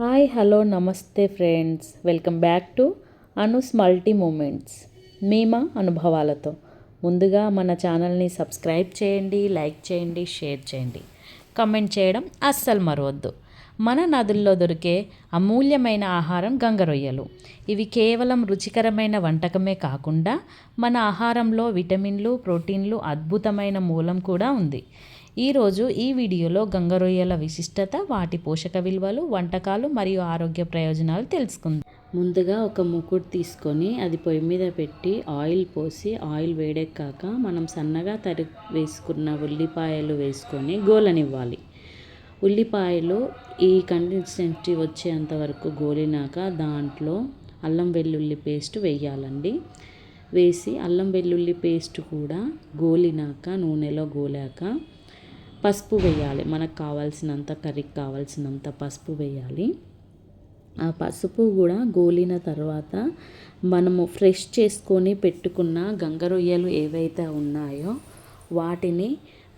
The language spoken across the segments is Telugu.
హాయ్ హలో నమస్తే friends. Welcome back to Anu's multi moments. మేమా అనుభవాలతో. ముందుగా మన ఛానల్ని సబ్స్క్రైబ్ చేయండి లైక్ చేయండి షేర్ చేయండి. కమెంట్ చేయడం అస్సలు మరవద్దు. మన నదుల్లో దొరికే అమూల్యమైన ఆహారం గంగరొయ్యలు. ఇవి కేవలం రుచికరమైన వంటకమే కాకుండా మన ఆహారంలో విటమిన్లు ప్రోటీన్లు అద్భుతమైన మూలం కూడా ఉంది. ఈరోజు ఈ వీడియోలో గంగరొయ్యల విశిష్టత వాటి పోషక విలువలు వంటకాలు మరియు ఆరోగ్య ప్రయోజనాలు తెలుసుకుందాం. ముందుగా ఒక ముకుడు తీసుకొని అది పొయ్యి మీద పెట్టి ఆయిల్ పోసి ఆయిల్ వేడెక్కాక మనం సన్నగా తరి వేసుకున్న ఉల్లిపాయలు వేసుకొని గోలనివ్వాలి. ఉల్లిపాయలు ఈ కన్సిస్టెన్సీ వచ్చేంత వరకు గోలినాక దాంట్లో అల్లం వెల్లుల్లి పేస్ట్ వేయాలండి. వేసి అల్లం వెల్లుల్లి పేస్ట్ కూడా గోలినాక నూనెలో గోలాక పసుపు వేయాలి. మనకు కావాల్సినంత కర్రీకి కావాల్సినంత పసుపు వేయాలి. ఆ పసుపు కూడా గోలిన తర్వాత మనము ఫ్రెష్ చేసుకొని పెట్టుకున్న గంగరొయ్యలు ఏవైతే ఉన్నాయో వాటిని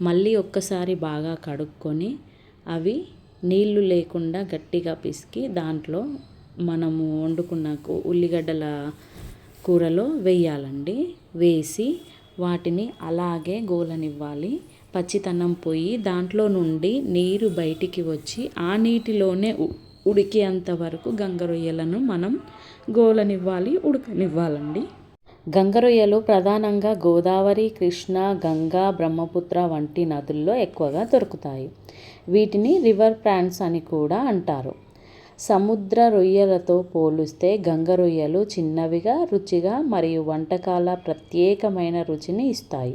మళ్ళీ ఒక్కసారి బాగా కడుక్కొని అవి నీళ్ళు లేకుండా గట్టిగా పిసికి దాంట్లో మనము వండుకున్న ఉల్లిగడ్డల కూరలో వేయాలండి. వేసి వాటిని అలాగే గోలనివ్వాలి. పచ్చితనం పోయి దాంట్లో నుండి నీరు బయటికి వచ్చి ఆ నీటిలోనే ఉడికేంత వరకు గంగరొయ్యలను మనం గోలనివ్వాలి ఉడకనివ్వాలండి. గంగరొయ్యలు ప్రధానంగా గోదావరి కృష్ణ గంగా బ్రహ్మపుత్ర వంటి నదుల్లో ఎక్కువగా దొరుకుతాయి. వీటిని రివర్ ప్రాన్స్ అని కూడా అంటారు. సముద్ర రొయ్యలతో పోలిస్తే గంగ రొయ్యలు చిన్నవిగా రుచిగా మరియు వంటకాల ప్రత్యేకమైన రుచిని ఇస్తాయి.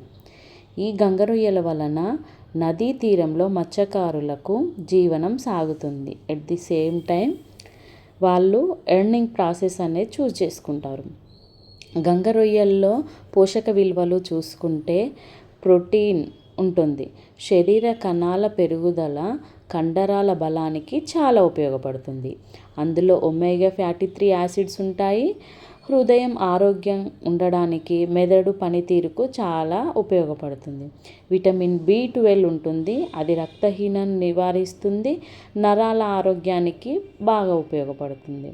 ఈ గంగ రొయ్యల వలన నదీ తీరంలో మత్స్యకారులకు జీవనం సాగుతుంది. ఎట్ ది సేమ్ టైం వాళ్ళు ఎర్నింగ్ ప్రాసెస్ అనేది చూస్ చేసుకుంటారు. గంగ రొయ్యల్లో పోషక విలువలు చూసుకుంటే ప్రోటీన్ ఉంటుంది. శరీర కణాల పెరుగుదల కండరాల బలానికి చాలా ఉపయోగపడుతుంది. అందులో ఒమేగా ఫ్యాటీ త్రీ యాసిడ్స్ ఉంటాయి. హృదయం ఆరోగ్యం ఉండడానికి మెదడు పనితీరుకు చాలా ఉపయోగపడుతుంది. విటమిన్ బి ట్వెల్వ్ ఉంటుంది. అది రక్తహీనం నివారిస్తుంది. నరాల ఆరోగ్యానికి బాగా ఉపయోగపడుతుంది.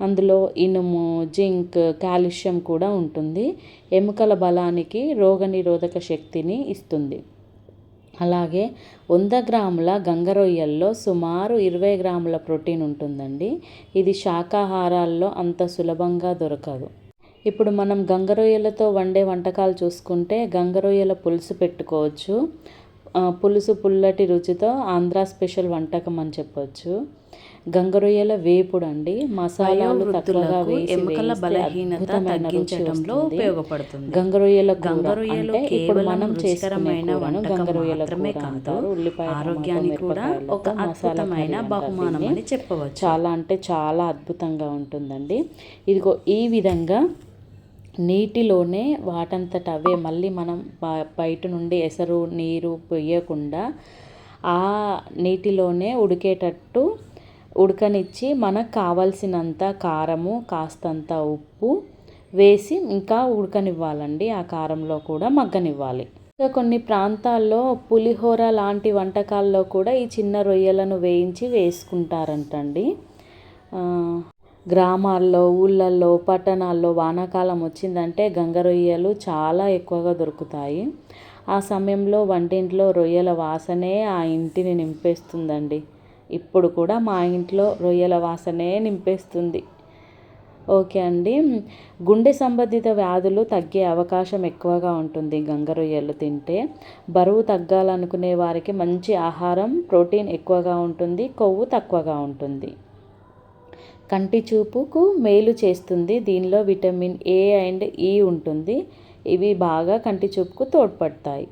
అందులో ఇనుము జింక్ కాల్షియం కూడా ఉంటుంది. ఎముకల బలానికి రోగనిరోధక శక్తిని ఇస్తుంది. అలాగే వంద గ్రాముల గంగరొయ్యల్లో సుమారు ఇరవై గ్రాముల ప్రోటీన్ ఉంటుందండి. ఇది శాకాహారాల్లో అంత సులభంగా దొరకదు. ఇప్పుడు మనం గంగరొయ్యలతో వండే వంటకాలు చూసుకుంటే గంగరొయ్యల పులుసు పెట్టుకోవచ్చు. పులుసు పుల్లటి రుచితో ఆంధ్ర స్పెషల్ వంటకం అని చెప్పవచ్చు గంగరొయ్యల వేపుడు అండి మసాలాలు తక్కువగా వేసి ఎముకల బలహీనత తగ్గించడంలో ఉపయోగపడుతుంది. గంగరొయ్యల గంగరొయ్యలు ఇప్పుడు మనం రుచికరమైన వంటకం మాత్రమే కాదు ఉల్లిపాయ ఆరోగ్యానికి కూడా ఒక అద్భుతమైన బహుమానం అని చెప్పవచ్చు. చాలా అంటే చాలా అద్భుతంగా ఉంటుందండి. ఇదిగో ఈ విధంగా నీటిలోనే వాటంతట అవే. మళ్ళీ మనం బయట నుండి ఎసరు నీరు పొయ్యకుండా ఆ నీటిలోనే ఉడికేటట్టు ఉడకనిచ్చి మనకు కావలసినంత కారము కాస్తంత ఉప్పు వేసి ఇంకా ఉడకనివ్వాలండి. ఆ కారంలో కూడా మగ్గనివ్వాలి. ఇంకా కొన్ని ప్రాంతాల్లో పులిహోర లాంటి వంటకాల్లో కూడా ఈ చిన్న రొయ్యలను వేయించి వేసుకుంటారంటండి. గ్రామాల్లో ఊళ్ళల్లో పట్టణాల్లో వానాకాలం వచ్చిందంటే గంగ రొయ్యలు చాలా ఎక్కువగా దొరుకుతాయి. ఆ సమయంలో వంటింట్లో రొయ్యల వాసనే ఆ ఇంటిని నింపేస్తుందండి. ఇప్పుడు కూడా మా ఇంట్లో రొయ్యల వాసనే నింపేస్తుంది. ఓకే అండి. గుండె సంబంధిత వ్యాధులు తగ్గే అవకాశం ఎక్కువగా ఉంటుంది గంగ రొయ్యలు తింటే. బరువు తగ్గాలనుకునే వారికి మంచి ఆహారం ప్రోటీన్ ఎక్కువగా ఉంటుంది కొవ్వు తక్కువగా ఉంటుంది. కంటి చూపుకు మేలు చేస్తుంది. దీనిలో విటమిన్ ఏ అండ్ ఈ ఉంటుంది. ఇవి బాగా కంటి చూపుకు తోడ్పడతాయి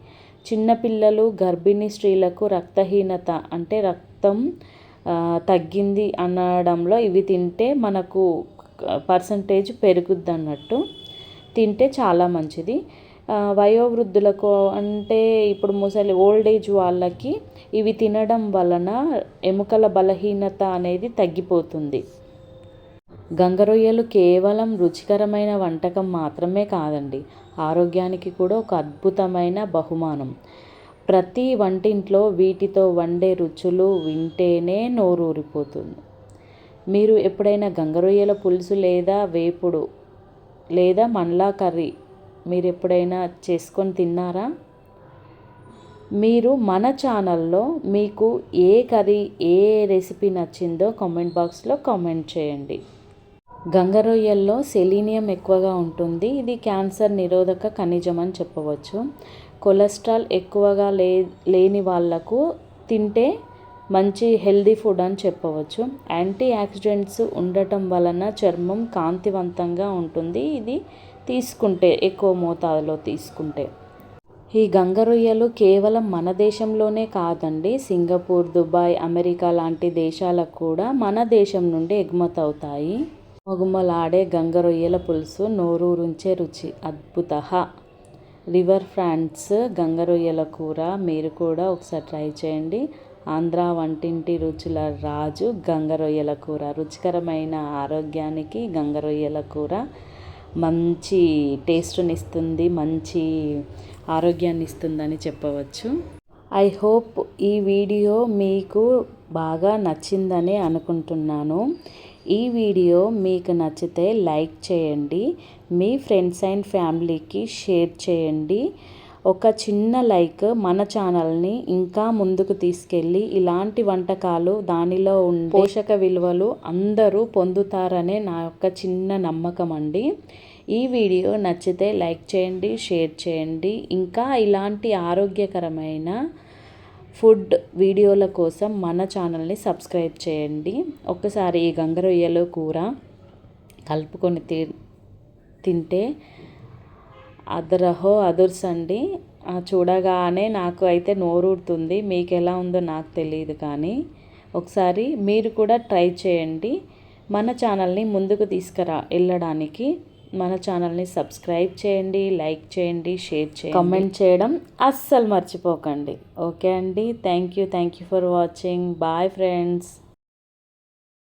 చిన్నపిల్లలు గర్భిణీ స్త్రీలకు రక్తహీనత అంటే రక్తం తగ్గింది అనడంలో ఇవి తింటే మనకు పర్సంటేజ్ పెరుగుద్ది అన్నట్టు తింటే చాలా మంచిది. వయోవృద్ధులకు అంటే ఇప్పుడు ముసలి ఓల్డ్ ఏజ్ వాళ్ళకి ఇవి తినడం వలన ఎముకల బలహీనత అనేది తగ్గిపోతుంది. గంగరొయ్యలు కేవలం రుచికరమైన వంటకం మాత్రమే కాదండి. ఆరోగ్యానికి కూడా ఒక అద్భుతమైన బహుమానం. ప్రతి వంటింట్లో వీటితో వండే రుచులు వింటేనే నోరూరిపోతుంది. మీరు ఎప్పుడైనా గంగరొయ్యల పులుసు లేదా వేపుడు లేదా మండ్లా కర్రీ మీరు ఎప్పుడైనా చేసుకొని తిన్నారా? మీరు మన ఛానల్లో మీకు ఏ కర్రీ ఏ రెసిపీ నచ్చిందో కామెంట్ బాక్స్లో కామెంట్ చేయండి. గంగరొయ్యల్లో సెలీనియం ఎక్కువగా ఉంటుంది. ఇది క్యాన్సర్ నిరోధక ఖనిజం అని చెప్పవచ్చు. కొలెస్ట్రాల్ ఎక్కువగా లే లేని వాళ్ళకు తింటే మంచి హెల్దీ ఫుడ్ అని చెప్పవచ్చు. యాంటీ యాక్సిడెంట్స్ ఉండటం వలన చర్మం కాంతివంతంగా ఉంటుంది. ఇది తీసుకుంటే ఎక్కువ మోతాదులో తీసుకుంటే. ఈ గంగరొయ్యలు కేవలం మన దేశంలోనే కాదండి. సింగపూర్ దుబాయ్ అమెరికా లాంటి దేశాలకు కూడా మన దేశం నుండి ఎగుమతవుతాయి. మొగుమలాడే గంగరొయ్యల పులుసు నోరూరుంచే రుచి అద్భుత రివర్ ఫ్రాన్స్ గంగరొయ్యల కూర మీరు కూడా ఒకసారి ట్రై చేయండి. ఆంధ్ర వంటింటి రుచుల రాజు గంగరొయ్యల కూర. రుచికరమైన ఆరోగ్యానికి గంగరొయ్యల కూర మంచి టేస్ట్ని ఇస్తుంది మంచి ఆరోగ్యాన్ని ఇస్తుందని చెప్పవచ్చు. ఐ హోప్ ఈ వీడియో మీకు బాగా నచ్చిందని అనుకుంటున్నాను. ఈ వీడియో మీకు నచ్చితే లైక్ చేయండి మీ ఫ్రెండ్స్ అండ్ ఫ్యామిలీకి షేర్ చేయండి. ఒక చిన్న లైక్ మన ఛానల్ని ఇంకా ముందుకు తీసుకెళ్ళి ఇలాంటి వంటకాలు దానిలో ఉండే పోషక విలువలు అందరూ పొందుతారనే నా యొక్క చిన్న నమ్మకం అండి. ఈ వీడియో నచ్చితే లైక్ చేయండి షేర్ చేయండి. ఇంకా ఇలాంటి ఆరోగ్యకరమైన ఫుడ్ వీడియోల కోసం మన ఛానల్ని సబ్స్క్రైబ్ చేయండి. ఒక్కసారి ఈ గంగరొయ్యలు కూర కలుపుకొని తి తింటే అదరహో అదుర్స్ అండి చూడగానే నాకు అయితే నోరూరుతుంది. మీకు ఎలా ఉందో నాకు తెలియదు కానీ ఒకసారి మీరు కూడా ట్రై చేయండి. మన ఛానల్ని ముందుకు తీసుకురా వెళ్ళడానికి. మన ఛానల్ని సబ్స్క్రైబ్ చేయండి లైక్ చేయండి షేర్ చేయండి. కమెంట్ చేయడం అస్సలు మర్చిపోకండి. ఓకే అండి. Thank you thank you for watching. Bye friends.